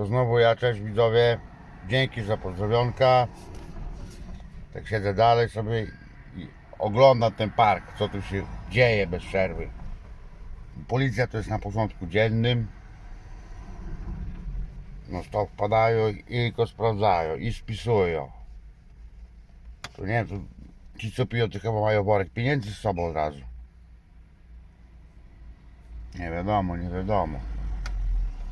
To znowu ja, cześć widzowie. Dzięki za pozdrowionka. Tak siedzę dalej sobie i oglądam ten park, co tu się dzieje bez przerwy. Policja to jest na porządku dziennym. No to wpadają i go sprawdzają i spisują. To nie to ci co piją, to chyba mają worek pieniędzy z sobą od razu. Nie wiadomo, nie wiadomo.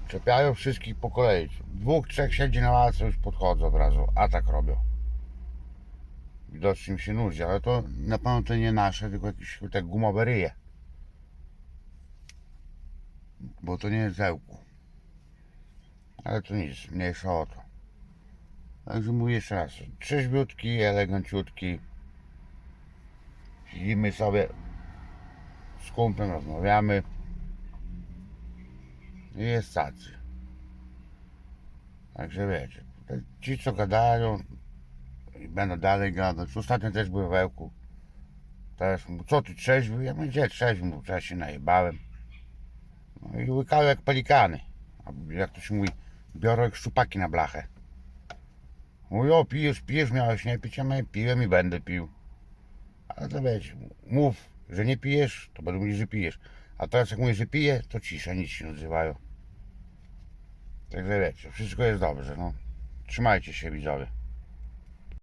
Czepiają wszystkich po kolei. Dwóch, trzech siedzi na ławce, już podchodzą od razu. Atak robią. Widocznie się nudzi, ale to na pewno to nie nasze, tylko jakieś te gumowe ryje. Bo to nie jest zełku. Ale to nic, mniejsza o to. Także mówię jeszcze raz, trzeźwiutki, eleganciutki. Siedzimy sobie z kumplem, rozmawiamy. I jest tacy. Także wiecie, ci co gadają i będą dalej gadać. Ostatnio też byłem w Ełku. Też mówił, co ty trzeźwy? Ja mówię, gdzie trzeźwy? Mówię, ja się najebałem. No i łykały jak pelikany. A jak to się mówi, biorą jak szczupaki na blachę. Mówi, o pijesz, pijesz, miałeś nie pić, a ja piłem i będę pił. Ale to wiecie, mów, że nie pijesz, to będą mówić, że pijesz. A teraz jak mówisz, że piję, to cisza, nic się nie odzywają. Także wiecie, wszystko jest dobrze, no. Trzymajcie się widzowie.